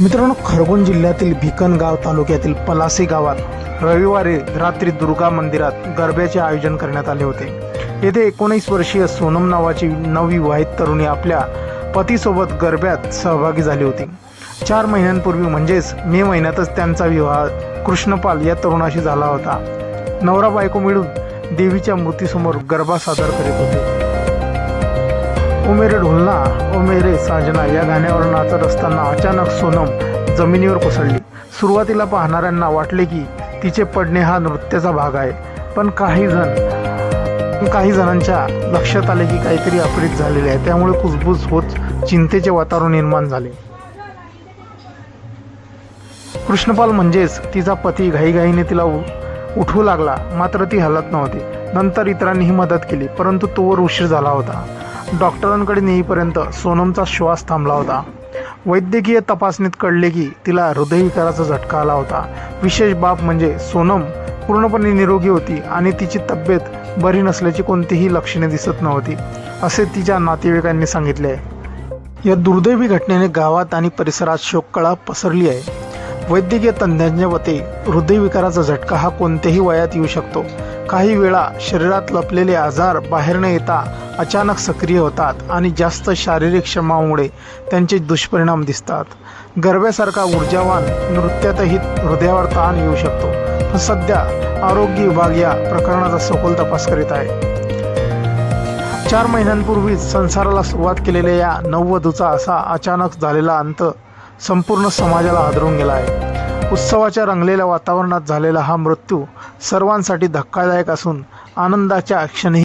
मित्रांनो खरगोण जिल्ह्यातील भिकनगाव तालुक्यातील पलासी गावात रविवारी रात्री दुर्गा मंदिरात गरब्याचे आयोजन करण्यात आले होते. येथे एकोणीस वर्षीय सोनम नावाची नवविवाहित तरुणी आपल्या पतीसोबत गरब्यात सहभागी झाली होती. चार महिन्यांपूर्वी म्हणजेच मे महिन्यातच त्यांचा विवाह कृष्णपाल या तरुणाशी झाला होता. नवरा बायको मिळून देवीच्या मूर्तीसमोर गरबा सादर करीत होते. ओ मेरे ढोलना ओ मेरे साजना या गाण्यावर नाचत असताना अचानक सोनम जमिनीवर कोसळली. सुरुवातीला पाहणाऱ्यांना वाटले की तिचे पडणे हा नृत्याचा भाग आहे पण काही जण काही जणांच्या लक्षात आले की काहीतरी अप्रित झालेले आहे. त्यामुळे कुजबूज होत चिंतेचे वातावरण निर्माण झाले. कृष्णपाल म्हणजेच तिचा पती घाईघाईने तिला उ- उठवू लागला. मात्र ती हलत नव्हती. नंतर इतरांनीही मदत केली परंतु तोवर उशीर झाला होता. डॉक्टरांकडे नेईपर्यंत सोनमचा श्वास थांबला होता. वैद्यकीय तपासणीत कळले की तिला हृदयविकाराचा झटका आला होता. विशेष बाब म्हणजे सोनम पूर्णपणे निरोगी होती आणि तिची तब्येत बरी नसल्याची कोणतीही लक्षणे दिसत नव्हती असे तिच्या नातेवाईकांनी सांगितले या दुर्दैवी घटनेने गावात आणि परिसरात शोककळा पसरली आहे. वैद्यकीय तज्ज्ञांच्या मते हृदयविकाराचा झटका हा कोणत्याही वयात येऊ शकतो. काही वेळा शरीरात लपलेले आजार बाहेर न येता अचानक सक्रिय होतात आणि जास्त शारीरिक श्रमामुळे त्यांचे दुष्परिणाम दिसतात. गरब्यासारखा ऊर्जावान नृत्यातही हृदयावर ताण येऊ शकतो. पण सध्या आरोग्य विभाग या प्रकरणाचा सखोल तपास करीत आहे. चार महिन्यांपूर्वीच संसाराला सुरुवात केलेल्या या नववधूचा असा अचानक झालेला अंत संपूर्ण समाजाला हादरून गेला आहे. उत्सवाच्या रंगलेल्या वातावरणात झालेला हा मृत्यू सर्वांसाठी धक्कादायक असून आनंदाच्या क्षणी